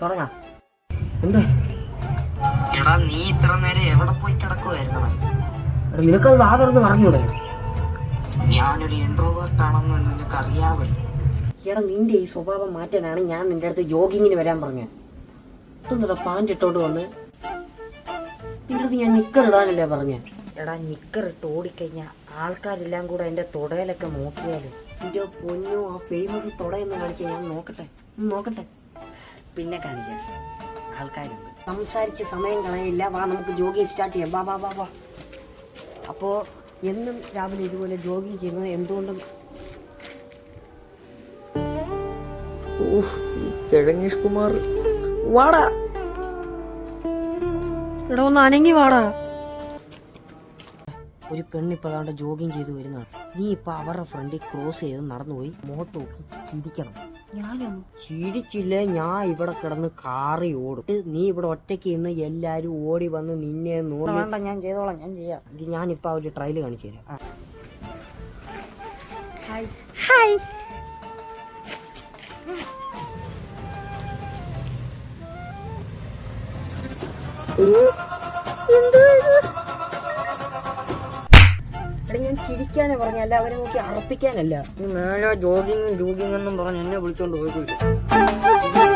എന്താ? എടാ നീ ഇത്ര നേരം എവിടെ പോയി കിടക്കുമായിരുന്നടാ എടാ നിനക്കത് വാ തുറന്ന് പറഞ്ഞൂടെ ഞാനൊരു ഇൻട്രോവേർട്ട് ആണെന്ന് നിനക്ക് അറിയാമല്ലോ എടാ നിന്റെ ഈ സ്വഭാവം മാറ്റാനാണ് ഞാൻ നിന്റെ അടുത്ത് ജോഗിങ്ങിന് വരാൻ പറഞ്ഞത് എന്താ പാന്റ് ഇട്ടോണ്ട് വന്ന്. നിന്റെ അടുത്ത് ഞാൻ നിക്കർ ഇടാനല്ലേ പറഞ്ഞ. എടാ നിക്കർ ഇട്ട് ഓടിക്കഴിഞ്ഞാൽ ആൾക്കാരെല്ലാം കൂടെ എന്റെ തുടയിലൊക്കെ നോക്കിയാലും. എന്റെ പൊന്നു ആ ഫേമസ് തുടയെന്ന് കാണിക്കാൻ ഞാൻ നോക്കട്ടെ? നോക്കട്ടെ? പിന്നെ കാണിക്കാം. ആൾക്കാരുണ്ട്. സംസാരിച്ച് സമയം കളയില്ല. വാ നമുക്ക് ജോഗിങ് സ്റ്റാർട്ട് ചെയ്യാം. വാ വാ വാ വാ. അപ്പോൾ എന്നും രാവിലെ ഇതുപോലെ ജോഗിങ് ചെയ്യുന്നത് എന്തുകൊണ്ടും കിഴങ്ങീഷ് കുമാർ. വാടാ. എടാ ഒന്ന് അനങ്ങി വാടാ. ഒരു പെണ്ണിപ്പോ അതാണ്ട് ജോഗിങ് ചെയ്ത് വരുന്നതാണ്. നീ ഇപ്പൊ അവരുടെ ഫ്രണ്ടിൽ ക്രോസ് ചെയ്ത് നടന്നുപോയി മുഖത്ത് നോക്കി ചിരിക്കണം. ഞാനും? ചിരിച്ചില്ല? ഞാൻ ഇവിടെ കിടന്ന് കാറി ഓടും. നീ ഇവിടെ ഒറ്റയ്ക്ക് ഇന്ന് എല്ലാരും ഓടി വന്ന് നിന്നെ നോക്കി വേണ്ട ഞാൻ ചെയ്തോളാം ഞാൻ ചെയ്യാം. ഞാൻ ഞാനിപ്പോ ഒരു ട്രയൽ കാണിച്ചു തരാം. ഹായ് ഹായ് ചിരിക്കാനാ പറഞ്ഞല്ല അവരെ നോക്കി അറപ്പിക്കാനല്ല. നീ മേലെ ജോഗിങ്ങും ജോഗിങ് എന്നും പറഞ്ഞ് എന്നെ വിളിച്ചോണ്ട് പോയിക്കൊള്ളു